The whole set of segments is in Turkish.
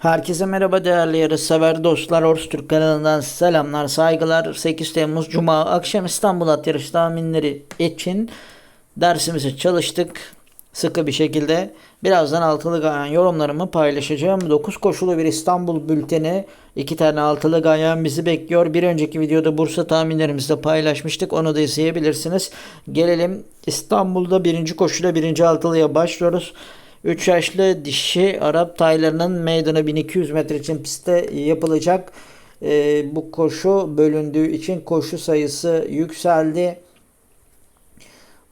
Herkese merhaba değerli yarışsever dostlar. Ors Türk kanalından selamlar, saygılar. 8 Temmuz Cuma akşam İstanbul at yarış tahminleri için dersimizi çalıştık. Sıkı bir şekilde. Birazdan altılı gayan yorumlarımı paylaşacağım. 9 koşulu bir İstanbul bülteni. 2 tane altılı gayan bizi bekliyor. Bir önceki videoda Bursa tahminlerimizi de paylaşmıştık. Onu da izleyebilirsiniz. Gelelim İstanbul'da birinci koşuyla birinci altılıya başlıyoruz. 3 yaşlı dişi Arap taylarının meydanı 1200 metre için pistte yapılacak. Ee, bu koşu bölündüğü için koşu sayısı yükseldi.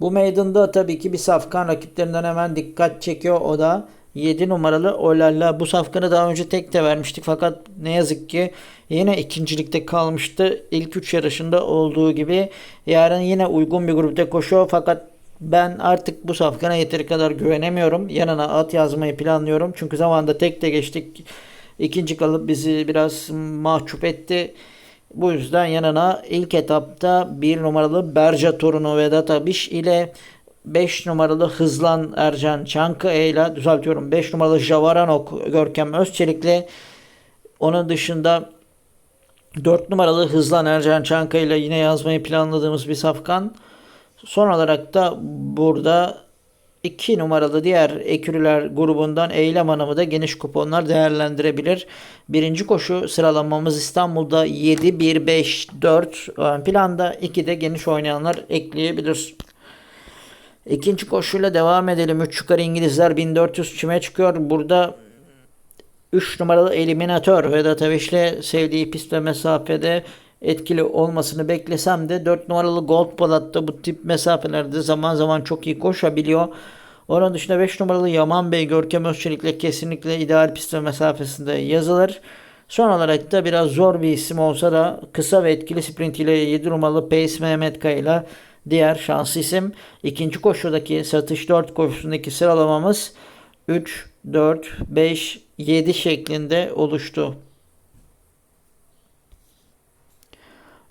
Bu meydanda tabii ki bir safkan rakiplerinden hemen dikkat çekiyor. O da 7 numaralı Olalla. Bu safkanı daha önce tek de vermiştik fakat ne yazık ki yine ikincilikte kalmıştı. İlk 3 yarışında olduğu gibi yarın yine uygun bir grupta koşuyor fakat ben artık bu safkana yeteri kadar güvenemiyorum. Yanına at yazmayı planlıyorum. Çünkü zamanında tek de geçtik. İkinci kalıp bizi biraz mahcup etti. Bu yüzden yanına ilk etapta bir numaralı Berca torunu Vedat Abiş ile 5 numaralı Hızlan Ercan Çankı ile düzeltiyorum 5 numaralı Javaranok Görkem Özçelik'le onun dışında 4 numaralı Hızlan Ercan Çankı ile yine yazmayı planladığımız bir safkan. Son olarak da burada 2 numaralı diğer ekürüler grubundan Eylem Hanım'ı da geniş kuponlar değerlendirebilir. Birinci koşu sıralamamız İstanbul'da 7, 1, 5, 4 ön planda 2 de geniş oynayanlar ekleyebilir. İkinci koşuyla devam edelim. 3 yukarı İngilizler 1400 çime çıkıyor. Burada 3 numaralı eliminatör Vedat Aviş'le sevdiği pist ve mesafede etkili olmasını beklesem de 4 numaralı Gold Palat'ta bu tip mesafelerde zaman zaman çok iyi koşabiliyor. Onun dışında 5 numaralı Yaman Bey Görkem Özçelik'le kesinlikle ideal pist ve mesafesinde yazılır. Son olarak da biraz zor bir isim olsa da kısa ve etkili sprint ile 7 numaralı Pace Mehmet Kaya diğer şanslı isim. İkinci koşudaki satış 4 koşusundaki sıralamamız 3, 4, 5, 7 şeklinde oluştu.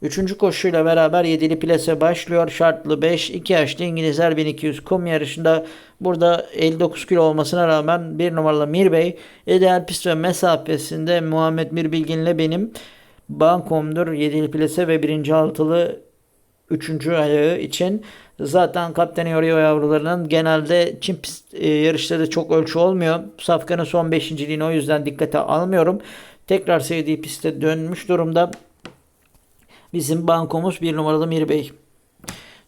Üçüncü koşuyla beraber yedili plase başlıyor. Şartlı 5, 2 yaşlı İngilizler 1200 kum yarışında burada 59 kilo olmasına rağmen bir numaralı Mir Bey ideal pist ve mesafesinde Muhammed Mir Bilgin'le benim bankomdur. Yedili plase ve birinci altılı üçüncü ayağı için zaten kapteni yoruyor yavrularının genelde çim pist e, yarışları çok ölçü olmuyor. Safkan'ın son beşinciliğini o yüzden dikkate almıyorum. Tekrar sevdiği piste dönmüş durumda. Bizim bankomuz bir numaralı Mir Bey.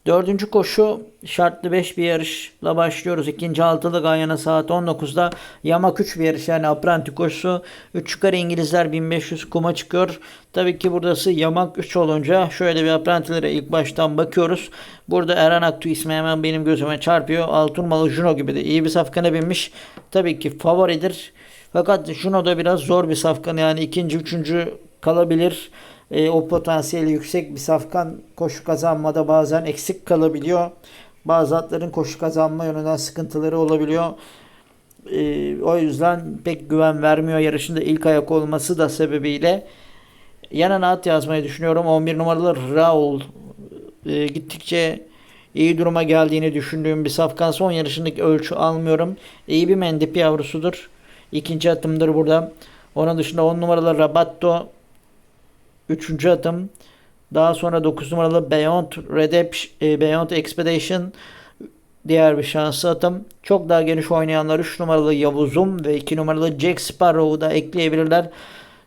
Dördüncü koşu şartlı 5 bir yarışla başlıyoruz. İkinci altılı Ganyana saat 19'da yamak 3 bir yarış yani apranti koşusu. 3 yukarı İngilizler 1500 kuma çıkıyor. Tabii ki buradası yamak 3 olunca şöyle bir aprantilere ilk baştan bakıyoruz. Burada Eren Aktu ismi hemen benim gözüme çarpıyor. Altunmalı Juno gibi de iyi bir safkana binmiş. Tabii ki favoridir. Fakat Juno da biraz zor bir safkan yani ikinci üçüncü kalabilir e, o potansiyeli yüksek bir safkan koşu kazanmada bazen eksik kalabiliyor. Bazı atların koşu kazanma yönünden sıkıntıları olabiliyor. E, o yüzden pek güven vermiyor yarışında ilk ayak olması da sebebiyle yanına at yazmayı düşünüyorum. 11 numaralı Raul e, gittikçe iyi duruma geldiğini düşündüğüm bir safkan son yarışındaki ölçü almıyorum. İyi bir mendip yavrusudur. İkinci atımdır burada. Onun dışında 10 numaralı Rabatto Üçüncü adım. Daha sonra 9 numaralı Beyond Redemption, e, Beyond Expedition diğer bir şanslı atım. Çok daha geniş oynayanlar 3 numaralı Yavuzum ve 2 numaralı Jack Sparrow'u da ekleyebilirler.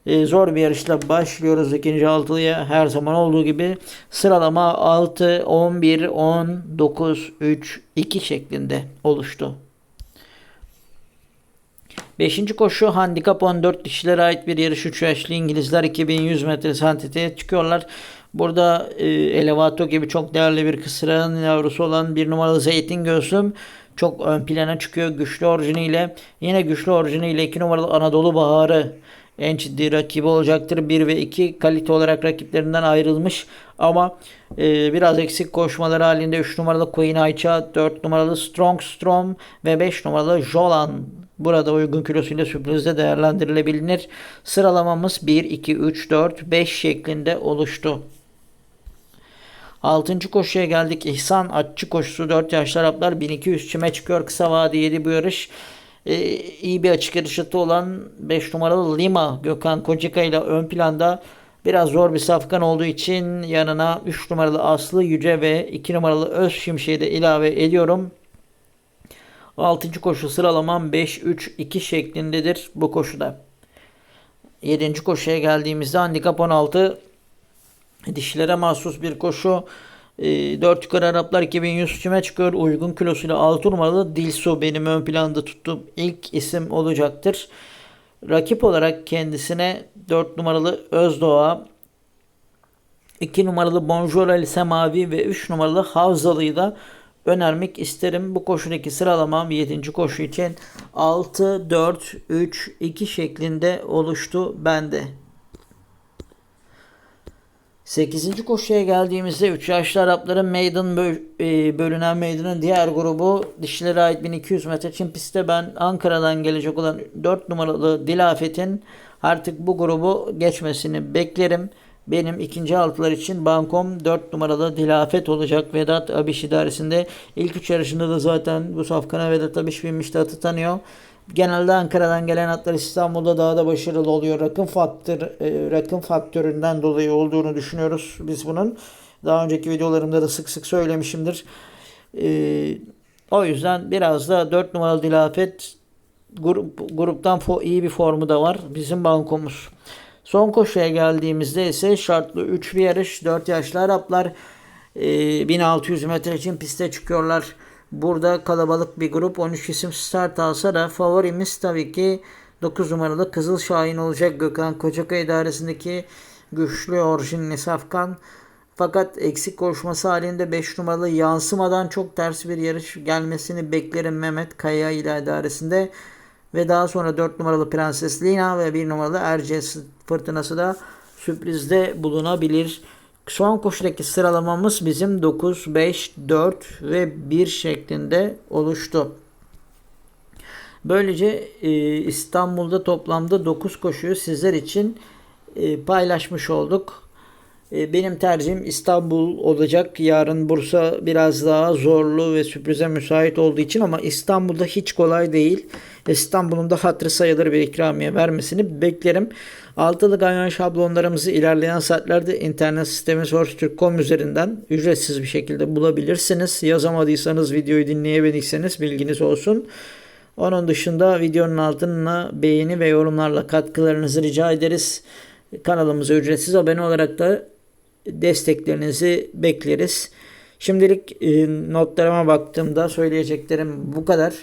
E, zor bir yarışla başlıyoruz ikinci altılıya. Her zaman olduğu gibi sıralama 6, 11, 10, 9, 3, 2 şeklinde oluştu. Beşinci koşu handikap 14 kişilere ait bir yarış 3 yaşlı İngilizler 2100 metre santiteye çıkıyorlar. Burada e, Elevato gibi çok değerli bir kısırağın yavrusu olan bir numaralı Zeytin Gözlüm çok ön plana çıkıyor güçlü orijiniyle. Yine güçlü orijiniyle 2 numaralı Anadolu Baharı en ciddi rakibi olacaktır. 1 ve 2 kalite olarak rakiplerinden ayrılmış ama e, biraz eksik koşmaları halinde 3 numaralı Queen Ayça, 4 numaralı Strong Strom ve 5 numaralı Jolan Burada uygun kilosuyla sürprizde değerlendirilebilir. Sıralamamız 1, 2, 3, 4, 5 şeklinde oluştu. 6. koşuya geldik. İhsan Atçı koşusu 4 yaşlı Araplar 1200 çime çıkıyor. Kısa vade 7 bu yarış. e, iyi bir açık yarışıtı olan 5 numaralı Lima Gökhan Kocika ile ön planda biraz zor bir safkan olduğu için yanına 3 numaralı Aslı Yüce ve 2 numaralı Öz Şimşek'i de ilave ediyorum. 6. koşu sıralamam 5-3-2 şeklindedir bu koşuda. 7. koşuya geldiğimizde handikap 16 dişilere mahsus bir koşu. E, 4 yukarı Araplar 2100 kime çıkıyor. Uygun kilosuyla 6 numaralı Dilso benim ön planda tuttuğum ilk isim olacaktır. Rakip olarak kendisine 4 numaralı Özdoğa, 2 numaralı Bonjour El Semavi ve 3 numaralı Havzalı'yı da önermek isterim. Bu koşudaki sıralamam 7. koşu için 6, 4, 3, 2 şeklinde oluştu bende. 8. koşuya geldiğimizde 3 yaşlı Arapların meydan e, bölünen meydanın diğer grubu dişilere ait 1200 metre çim pistte ben Ankara'dan gelecek olan 4 numaralı Dilafet'in artık bu grubu geçmesini beklerim. Benim ikinci altılar için bankom 4 numaralı Dilafet olacak. Vedat Abiş idaresinde ilk üç yarışında da zaten bu safkana Vedat Abiş binmişti atı tanıyor. Genelde Ankara'dan gelen atlar İstanbul'da daha da başarılı oluyor. Rakım faktör, e, rakım faktöründen dolayı olduğunu düşünüyoruz biz bunun. Daha önceki videolarımda da sık sık söylemişimdir. E, o yüzden biraz da 4 numaralı Dilafet grup, gruptan iyi bir formu da var. Bizim bankomuz. Son koşuya geldiğimizde ise şartlı 3 bir yarış. 4 yaşlı Araplar e, 1600 metre için piste çıkıyorlar. Burada kalabalık bir grup 13 isim start alsa da favorimiz tabii ki 9 numaralı Kızıl Şahin olacak. Gökhan Kocakay idaresindeki güçlü orijinli safkan. Fakat eksik koşması halinde 5 numaralı yansımadan çok ters bir yarış gelmesini beklerim Mehmet Kaya ile idaresinde. Ve daha sonra 4 numaralı Prenses Lina ve 1 numaralı Erciyes fırtınası da sürprizde bulunabilir. Son koşudaki sıralamamız bizim 9, 5, 4 ve 1 şeklinde oluştu. Böylece e, İstanbul'da toplamda 9 koşuyu sizler için e, paylaşmış olduk. E, benim tercihim İstanbul olacak. Yarın Bursa biraz daha zorlu ve sürprize müsait olduğu için ama İstanbul'da hiç kolay değil. İstanbul'un da hatırı sayılır bir ikramiye vermesini beklerim. Altılı ganyan şablonlarımızı ilerleyen saatlerde internet sitemiz horsetürk.com üzerinden ücretsiz bir şekilde bulabilirsiniz. Yazamadıysanız videoyu dinleyemediyseniz bilginiz olsun. Onun dışında videonun altına beğeni ve yorumlarla katkılarınızı rica ederiz. Kanalımıza ücretsiz abone olarak da desteklerinizi bekleriz. Şimdilik e, notlarıma baktığımda söyleyeceklerim bu kadar.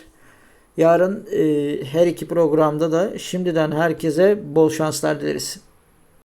Yarın e, her iki programda da şimdiden herkese bol şanslar dileriz.